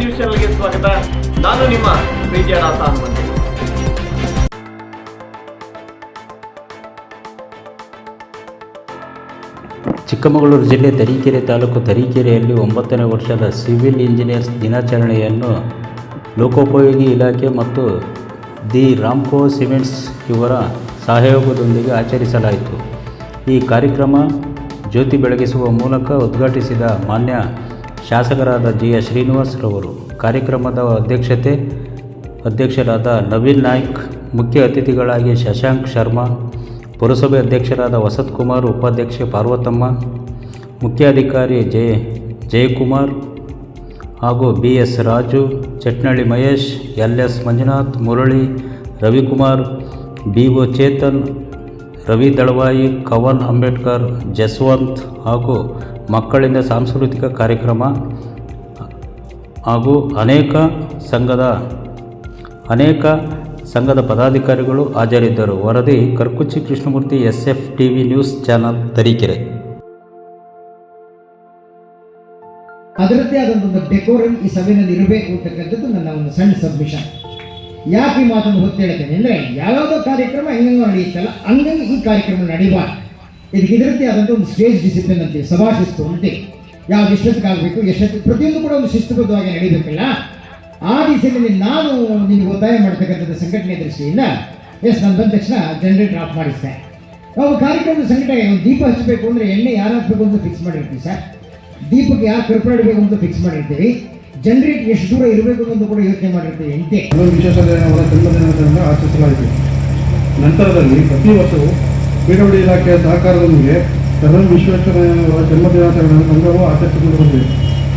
News ಚಾನಲ್ಗೆ ಸ್ವಾಗತ. ನಾನು ನಿಮ್ಮ ಪ್ರೀತಿಯ ನಾಥ ಚಿಕ್ಕಮಗಳೂರು ಜಿಲ್ಲೆ ತರೀಕೆರೆ ತಾಲೂಕು ತರೀಕೆರೆಯಲ್ಲಿ ಒಂಬತ್ತನೇ ವರ್ಷದ ಸಿವಿಲ್ ಇಂಜಿನಿಯರ್ಸ್ ದಿನಾಚರಣೆಯನ್ನು ಲೋಕೋಪಯೋಗಿ ಇಲಾಖೆ ಮತ್ತು ದಿ ರಾಮ್ಕೋ ಸಿಮೆಂಟ್ಸ್ ಇವರ ಸಹಯೋಗದೊಂದಿಗೆ ಆಚರಿಸಲಾಯಿತು. ಈ ಕಾರ್ಯಕ್ರಮ ಜ್ಯೋತಿ ಬೆಳಗಿಸುವ ಮೂಲಕ ಉದ್ಘಾಟಿಸಿದ ಮಾನ್ಯ ಶಾಸಕರಾದ ಜಿ ಎಸ್ ಶ್ರೀನಿವಾಸ್ರವರು ಕಾರ್ಯಕ್ರಮದ ಅಧ್ಯಕ್ಷತೆ ಅಧ್ಯಕ್ಷರಾದ ನವೀನ್ ನಾಯ್ಕ್, ಮುಖ್ಯ ಅತಿಥಿಗಳಾಗಿ ಶಶಾಂಕ್ ಶರ್ಮಾ, ಪುರಸಭೆ ಅಧ್ಯಕ್ಷರಾದ ವಸತ್ ಕುಮಾರ್, ಉಪಾಧ್ಯಕ್ಷೆ ಪಾರ್ವತಮ್ಮ, ಮುಖ್ಯಾಧಿಕಾರಿ ಜಯ ಜಯಕುಮಾರ್ ಹಾಗೂ B S Raju, Chatnalli Mahesh, L S Manjunath, Murali Ravikumar, B O Chetan, Ravi Dalavayi, Kavan Ambedkar, Jaswant ಹಾಗೂ ಮಕ್ಕಳಿಂದ ಸಾಂಸ್ಕೃತಿಕ ಕಾರ್ಯಕ್ರಮ ಹಾಗೂ ಅನೇಕ ಸಂಘದ ಅನೇಕ ಸಂಘದ ಪದಾಧಿಕಾರಿಗಳು ಹಾಜರಿದ್ದರು. ವರದಿ Karkuchchi Krishnamurthy S F T V news channel, Tarikere. ಅದರದ್ದೇ ಆದಂಥ ಡೆಕೋರಮ್ ಈ ಸಭೆಯಲ್ಲಿ ಇರಬೇಕು ಅಂತಕ್ಕಂಥದ್ದು ನನ್ನ ಒಂದು ಸಣ್ಣ ಸಬ್ಮಿಷನ್ ಯಾಕೆ ಈ ಮಾತನ್ನು ಹೊತ್ತು ಹೇಳ್ತೇನೆ ಅಂದರೆ, ಯಾವ್ಯಾವುದೋ ಕಾರ್ಯಕ್ರಮ ಹೆಂಗೋ ನಡೆಯುತ್ತಲ್ಲ, ಹಂಗಂಗೆ ಈ ಕಾರ್ಯಕ್ರಮ ನಡೀಬಾರ್ದು. ಇದಕ್ಕೆ ಇದರದ್ದೇ ಆದಂಥ ಒಂದು ಸ್ಟೇಜ್ ಡಿಸಿಪ್ಲಿನ್ ಅಂತೀವಿ ಸಭಾ ಶಿಸ್ತು ಅಂತೀವಿ ಯಾವ್ದು ಎಷ್ಟೊತ್ತಿಗಾಗಬೇಕು, ಎಷ್ಟೊತ್ತು ಪ್ರತಿಯೊಂದು ಕೂಡ ಒಂದು ಶಿಸ್ತುಬದ್ಧವಾಗಿ ನಡೀಬೇಕಲ್ಲ ಆ ದಿಸೆಯಲ್ಲಿ ನಾನು ನಿಮಗೆ ಒತ್ತಾಯ ಮಾಡ್ತಕ್ಕಂಥದ್ದು ಸಂಘಟನೆ ದೃಷ್ಟಿಯಿಂದ ಎಸ್ ನಾನು ಬಂದ ತಕ್ಷಣ ಜನರೇಟರ್ ಆಫ್ ಮಾಡಿಸ್ತೆ ನಾವು ಕಾರ್ಯಕ್ರಮದ ಸಂಘಟನೆ, ಒಂದು ದೀಪ ಹಚ್ಚಬೇಕು ಅಂದರೆ ಎಣ್ಣೆ ಯಾರು ಹಾಕಬೇಕು ಅಂತ ಫಿಕ್ಸ್ ಮಾಡಿರ್ತೀವಿ ಸರ್. ದೀಪಕ್ಕೆ ಯಾರು ಕರ್ಪಡಿಬೇಕು ಅಂತ ಫಿಕ್ಸ್ ಮಾಡಿರ್ತೀವಿ. ಜನರೇಟ್ ಎಷ್ಟು ದೂರ ಇರಬೇಕು ಅಂತ ಕೂಡ ಯೋಚನೆ ಮಾಡಿರ್ತೀವಿ ಎಂತೆ ವಿಶೇಷ ಆಚರಿಸಲಾಗಿದೆ. ನಂತರದಲ್ಲಿ ಪ್ರತಿ ವರ್ಷವೂ ಪಿ ಇಲಾಖೆಯ ಸಹಕಾರದೊಂದಿಗೆ ಕರ್ನಲ್ ವಿಶ್ವೇಶ್ವರಯ್ಯನವರ ಜನ್ಮದಿನಾಚರಣೆಯನ್ನು ಸಂಘವು ಆಚರಿಸಿಕೊಂಡು ಬಂದಿದೆ.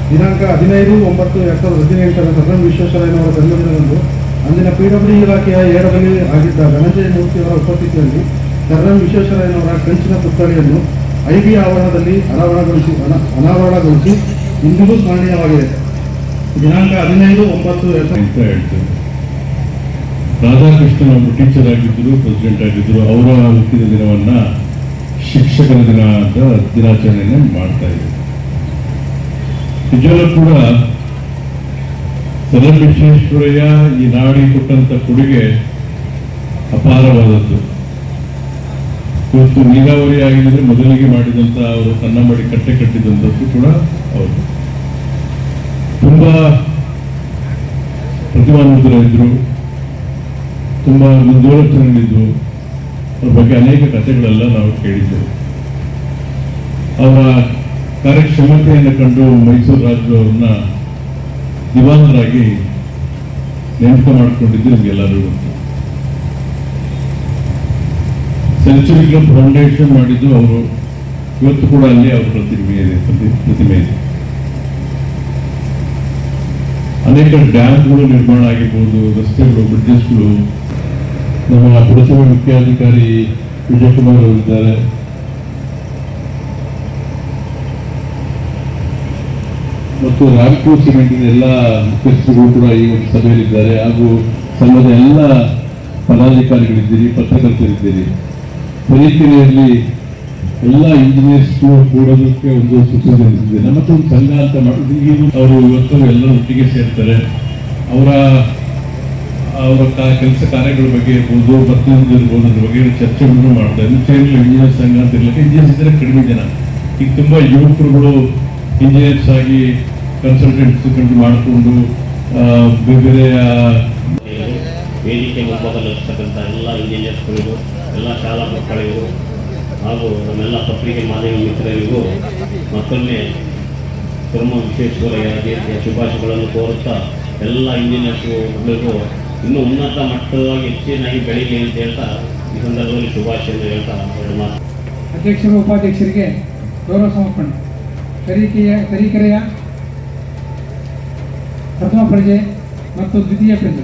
ದಿನಾಂಕ ಹದಿನೈದು, ಒಂಬತ್ತು, ಎರಡು ಸಾವಿರದ ಹದಿನೆಂಟರ ಕರ್ನಲ್ ವಿಶ್ವೇಶ್ವರಯ್ಯನವರ ಜನ್ಮದಿನದಂದು ಅಂದಿನ ಪಿ ಡಬ್ಲ್ಯೂ ಇಲಾಖೆಯ ಏರದಲ್ಲಿ ಆಗಿದ್ದ ಧನಂಜಯ ಮೂರ್ತಿಯವರ ಉಪಸ್ಥಿತಿಯಲ್ಲಿ ಕರ್ನಲ್ ವಿಶ್ವೇಶ್ವರಯ್ಯನವರ ಕಂಚಿನ ಪುತ್ಥಳಿಯನ್ನು ಐಬಿ ಆವರಣದಲ್ಲಿ ಅನಾವರಣಗೊಳಿಸಿ, ಅನ- ಅನಾವರಣಗೊಳಿಸಿ ಇಂದಿಗೂ ಸ್ಮರಣೀಯವಾಗಿದೆ. ದಿನಾಂಕ ಹದಿನೈದು, ಒಂಬತ್ತು, ಎರಡು ಸಾವಿರದ ರಾಧಾಕೃಷ್ಣನ್ ಅವರು ಟೀಚರ್ ಆಗಿದ್ದರು ಪ್ರೆಸಿಡೆಂಟ್ ಆಗಿದ್ದರು. ಅವರ ಹುಟ್ಟಿದ ದಿನವನ್ನ ಶಿಕ್ಷಕರ ದಿನ ಅಂತ ದಿನಾಚರಣೆಯನ್ನು ಮಾಡ್ತಾ ಇದ್ದೀವಿ ನಿಜವೂ ಕೂಡ ಸದಾ ವಿಶ್ವೇಶ್ವರಯ್ಯ ಈ ನಾಡಿ ಕೊಟ್ಟಂತ ಕೊಡುಗೆ ಅಪಾರವಾದದ್ದು. ಇವತ್ತು ನೀರಾವರಿ ಆಗಿದ್ರೆ ಮೊದಲಿಗೆ ಮಾಡಿದಂತ ಅವರು ಕನ್ನಂಬಡಿ ಕಟ್ಟೆ ಕಟ್ಟಿದಂಥದ್ದು ಕೂಡ ಅವರು ತುಂಬಾ ಪ್ರತಿಭಾನ್ವಿತರಾಗಿದ್ರು ತುಂಬಾ ಮುಂದುವರಿತರಿದ್ರು ಅವ್ರ ಬಗ್ಗೆ ಅನೇಕ ಕಥೆಗಳೆಲ್ಲ ನಾವು ಕೇಳಿದ್ದೆವು. ಅವರ ಕಾರ್ಯಕ್ಷಮತೆಯನ್ನು ಕಂಡು ಮೈಸೂರು ರಾಜ್ಯವ್ರನ್ನ ದಿವಾನರಾಗಿ ನೇಮಕ ಮಾಡಿಕೊಂಡಿದ್ದು ನಿಮಗೆಲ್ಲರೂ ಗೊತ್ತು. ಸೆಂಚುರಿ ಕ್ಲಬ್ ಫೌಂಡೇಶನ್ ಮಾಡಿದ್ದು ಅವರು ಇವತ್ತು ಕೂಡ ಅಲ್ಲಿ ಅವರ ಪ್ರತಿಮೆ ಇದೆ, ಪ್ರತಿ- ಪ್ರತಿಮೆ ಇದೆ. ಅನೇಕ ಡ್ಯಾಮ್ಗಳು ನಿರ್ಮಾಣ ಆಗಿರ್ಬೋದು, ರಸ್ತೆಗಳು ಬ್ರಿಡ್ಜಸ್ಗಳು ನಮ್ಮ ಪುರಸಭೆ ಮುಖ್ಯಾಧಿಕಾರಿ ವಿಜಯಕುಮಾರ್ ಅವರು ಇದ್ದಾರೆ. ಮತ್ತು ರಾಮ್ಕೋ ಸಿಮೆಂಟಿನ ಎಲ್ಲ ಮುಖ್ಯಸ್ಥರು ಕೂಡ ಈ ಒಂದು ಸಭೆಯಲ್ಲಿದ್ದಾರೆ. ಹಾಗೂ ಸಂಘದ ಎಲ್ಲ ಪದಾಧಿಕಾರಿಗಳಿದ್ದೀರಿ, ಪತ್ರಕರ್ತರಿದ್ದೀರಿ. ತರೀಕೆರೆಯಲ್ಲಿ ಎಲ್ಲ ಇಂಜಿನಿಯರ್ಸ್ ಕೂಡೋದಕ್ಕೆ ಒಂದು ಸೂಚನೆ ನಮ್ಮ ಹತ್ರ ಒಂದು ಸಂಘ ಅಂತ ಮಾಡಿ ಅವರು ಇವತ್ತು ಎಲ್ಲರೂ ಒಟ್ಟಿಗೆ ಸೇರ್ತಾರೆ. ಅವರ ಅವರ ಕೆಲಸ ಕಾರ್ಯಗಳ ಬಗ್ಗೆ ಇರ್ಬೋದು ಪ್ರತಿಯೊಂದು ಇರ್ಬೋದು ಅದ್ರ ಬಗ್ಗೆ ಚರ್ಚೆಗಳನ್ನು ಮಾಡ್ತಾರೆ ಮುಖ್ಯವಾಗಿ ಇಂಜಿನಿಯರ್ ಸಂಘ ಅಂತ ಇರಲಿಕ್ಕೆ ಇಂಜಿನಿಯರ್ಸ್ ಇದ್ರೆ ಕಡಿಮೆ ಜನ. ಈಗ ತುಂಬ ಯುವಕರುಗಳು ಇಂಜಿನಿಯರ್ಸ್ ಆಗಿ ಕನ್ಸಲ್ಟೆಂಟ್ಸ್ ಕಂಡು ಮಾಡಿಕೊಂಡು ಬೇರೆ ಬೇರೆ ವೇದಿಕೆ ಮುಂಭಾಗದಲ್ಲಿರ್ತಕ್ಕಂಥ ಎಲ್ಲ ಇಂಜಿನಿಯರ್ಸ್ಗಳಿಗೂ ಎಲ್ಲ ಶಾಲಾ ಮಕ್ಕಳಿಗೂ ಹಾಗೂ ನಮ್ಮೆಲ್ಲ ಪತ್ರಿಕೆ ಮಾಧ್ಯಮ ಮಿತ್ರರಿಗೂ ಮತ್ತೊಮ್ಮೆ ಬ್ರಹ್ಮ ವಿಶ್ವೇಶ್ವರಯ್ಯ ಶುಭಾಶಯಗಳನ್ನು ಕೋರುತ್ತಾ ಎಲ್ಲ ಇಂಜಿನಿಯರ್ಸ್ಗಳಿಗೂ ಇನ್ನೂ ಉನ್ನತ ಮಟ್ಟವಾಗಿ ಹೆಚ್ಚಿನಾಗಿ ಬೆಳೀಲಿ ಅಂತ ಹೇಳ್ತಾ ಈ ಸಂದರ್ಭದಲ್ಲಿ ಶುಭಾಶಯವನ್ನು ಹೇಳ್ತಾ ಎರಡು ಮಾತು. ಅಧ್ಯಕ್ಷರು ಉಪಾಧ್ಯಕ್ಷರಿಗೆ ಗೌರವ ಸಮರ್ಪಣೆ. ತರೀಕೆಯ ತರೀಕೆರೆಯ ಪ್ರಥಮ ಪ್ರಜೆ ಮತ್ತು ದ್ವಿತೀಯ ಪ್ರಜೆ.